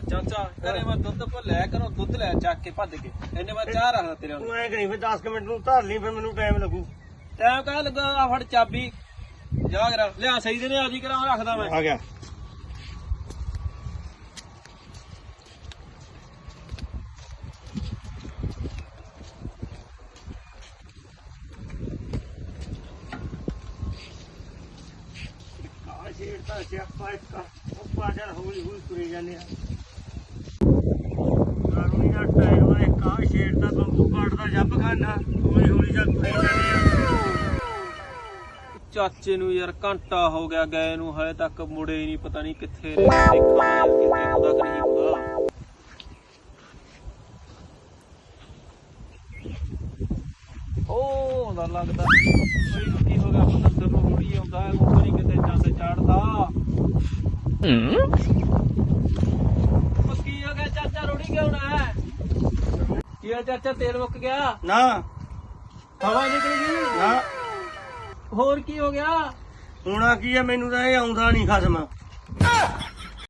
ਚਾਚਾ ਘਰੇ ਮੈਂ ਦੁੱਧ ਭੁੱਲਿਆ ਕਰੋ ਦੁੱਧ ਲੈ ਚੱਕ ਕੇ ਭੱਜ ਕੇ ਇਹਨੇ ਮੈਂ ਚਾਹ ਰੱਖਦਾ ਤੇਰੇ ਤੂੰ ਨੂੰ ਐ ਕਰੀ ਫਿਰ 10 ਮਿੰਟ ਨੂੰ ਧਰ ਲਈ ਫਿਰ ਮੈਨੂੰ ਟਾਈਮ ਲੱਗੂ। ਟਾਈਮ ਕਾ ਲੱਗਾ ਆ ਫੜ ਚਾਬੀ। ਜਾ ਕਰਾ ਲਿਆ ਸਹੀ ਦੇ ਨੇ ਆਜੀ ਕਰਾਂ ਰੱਖਦਾ ਮੈਂ। ਆ ਗਿਆ। ਕਾ ਛੇੜਦਾ ਸਿਆਪਾ ਇੱਕ ਚੱਲ ਹੌਲੀ ਹੌਲੀ ਤੁਰੇ ਜਾਂਦੇ ਆ ਕਾਨੂੰਨੀ ਦਾ ਟਾਈਮ ਹੈ ਕਾ ਛੇੜਦਾ ਬੰਬੂ ਕਾਟਦਾ ਜੱਬ ਖਾਨਾ ਹੌਲੀ ਹੌਲੀ ਚੱਲ ਤੁਰੇ ਜਾਂਦੇ ਆ। ਚਾਚੇ ਨੂੰ ਯਾਰ ਘੰਟਾ ਹੋ ਗਿਆ ਗਏ ਨੂੰ ਹਲੇ ਤੱਕ ਮੁੜੇ ਹੀ ਨਹੀਂ ਪਤਾ ਨਹੀਂ ਕਿੱਥੇ ਰਹੇ ਦੇਖਾਂ ਯਾਰ ਕਿੱਥੇ ਆਉਂਦਾ ਕਿ ਨਹੀਂ ਆਉਂਦਾ ਉਹ ਆਉਂਦਾ ਲੱਗਦਾ। ਕੋਈ ਨੂੰ ਕੀ ਹੋ ਗਿਆ ਪਤੰਦਰ ਨੂੰ ਮੁੜੀ ਆਉਂਦਾ ਹੈ ਉਹ ਨਹੀਂ ਕਿਤੇ ਚੰਦ ਚਾੜਦਾ। ਉਹ ਕੀ ਹੋ ਗਿਆ ਚਾਚਾ ਰੋੜੀ ਕਿਉਂ ਨਾ ਹੈ ਹੋਇਆ ਚਾਚਾ? ਤੇਲ ਮੁੱਕ ਗਿਆ? ਨਾ। ਹਵਾ ਨਿਕਲ ਗਈ? ਨਾ। ਹੋਰ ਕੀ ਹੋ ਗਿਆ? ਹੋਣਾ ਕੀ ਹੈ ਮੈਨੂੰ ਤਾਂ ਇਹ ਆਉਂਦਾ ਨਹੀਂ ਖਸਮ।